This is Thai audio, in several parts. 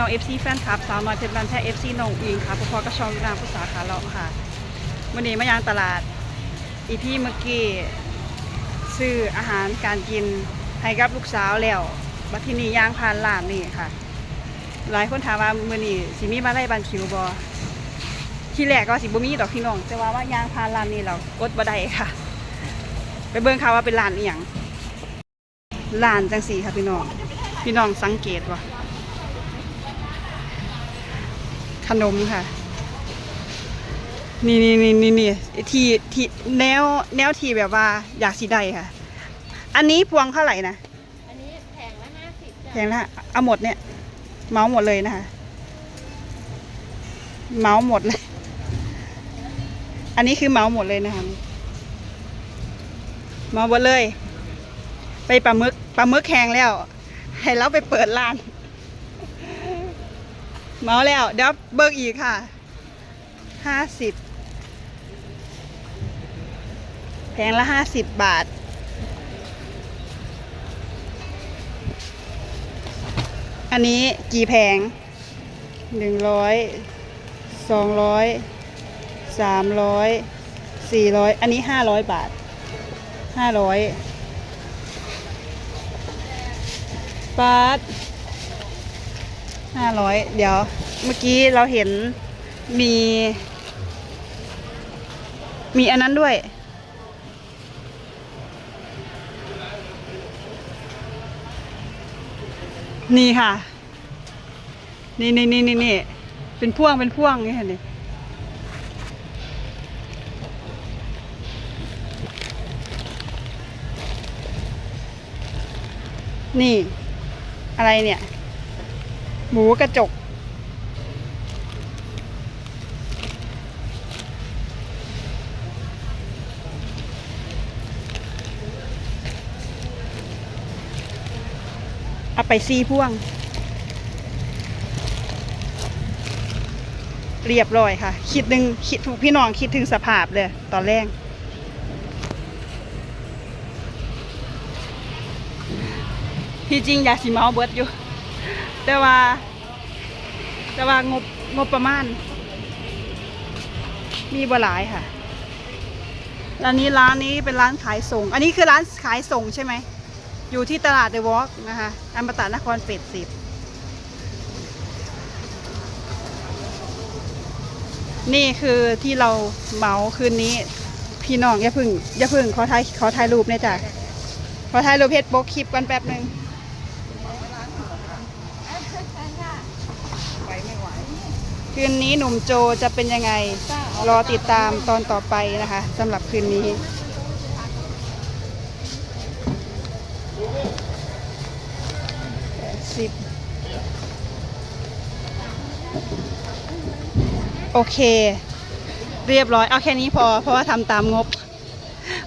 น้องเอฟซีแฟนคลับสาวน้อยเพชรบันแท้เอฟซีน้องอิงค่ะพอๆก็ชองนางภาษาขาเลาค่ะวันนี้มายางตลาด อีพี่เมื่อกี้ซื้ออาหารการกินให้กับลูกสาวแล้วบัดทีนี้ย่างผานร้านนี่ค่ะ หลายคนถามว่ามือนี้สิมีมาไล่บันคิวบ่ที่แรกก็สิบ่มีดอกพี่น้องแต่ว่าว่าย่างผานร้านนี้เราอดบ่ได้ค่ะ ไปเบิ่งค่ะว่าเป็นร้านอีหยังร้านจังสีค่ะพี่น้องพี่น้องสังเกตว่า ขนมค่ะ นี่นี่นี่นี่นี่ที่ที่แนวแนวที่แบบว่าอยากสีได้ค่ะ อันนี้พวงเท่าไหร่นะอันนี้แผงละห้าสิบแพงละเอาหมดเนี่ย เมาหมดเลยนะคะ เมาหมดเลย อันนี้คือเมาหมดเลยนะคะเมาหมดเลย ไปปลาหมึกปลาหมึกแห้งแล้ว ให้เราไปเปิดร้าน เมาแล้ว เดี๋ยวเบิกอีกค่ะห้าสิบแพงละห้าสิบบาท อันนี้กี่แพงหนึ่งร้อยสองร้อยสามร้อยสี่ร้อยอันนี้ห้าร้อยบาทห้าร้อยบาท ห้าร้อยเดี๋ยว เมื่อกี้เราเห็นมี มีอันนั้นด้วย นี่ค่ะ นี่นี่นี่นี่นี่เป็นพ่วงเป็นพ่วงนี่ค่ะนี่นี่ อะไรเนี่ย หมูกระจก เอาไปซีพ่วง เรียบร้อยค่ะ คิดหนึ่งคิดถูกพี่น้องคิดถึงสภาพเลยตอนแรกที่จริงอยากสิเมาเบิดอยู่ แต่ว่า แต่ว่างบงบประมาณ มีบ่หลายค่ะร้านนี้ร้านนี้เป็นร้านขายส่ง อันนี้คือร้านขายส่งใช่ไหม อยู่ที่ตลาดเดอะวอล์กนะคะอัมตะนครเป็ดสิบนี่คือที่เราเหมาคืนนี้ พี่น้องอย่าพึ่งอย่าพึ่งขอถ่ายขอถ่ายรูปเนี่ยจ้ะขอถ่ายรูปเพจโป๊กคลิปกันแป๊บหนึ่ง คืนนี้หนุ่มโจจะเป็นยังไง รอติดตามตอนต่อไปนะคะสำหรับคืนนี้ สิบ โอเค เรียบร้อย เอาแค่นี้พอ เพราะว่าทำตามงบ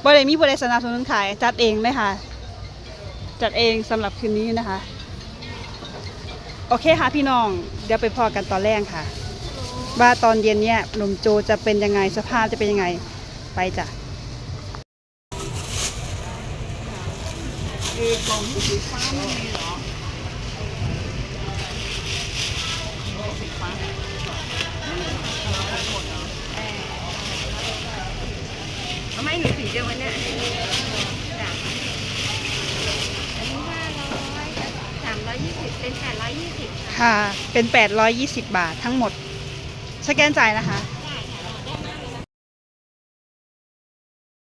บริมีบริสนับสนุนขายจัดเองเลยค่ะ จัดเองสำหรับคืนนี้นะคะ โอเคค่ะพี่น้อง เดี๋ยวไปพอกันตอนแรกค่ะ ว่าตอนเย็นเนี่ยหนุ่มโจจะเป็นยังไงสภาพจะเป็นยังไงไปจ้ะทำไมหนูสีเดียวกันเนี่ย 820 เป็น 820ค่ะ ค่ะ เป็น 820 บาททั้งหมด สแกนจ่ายนะคะ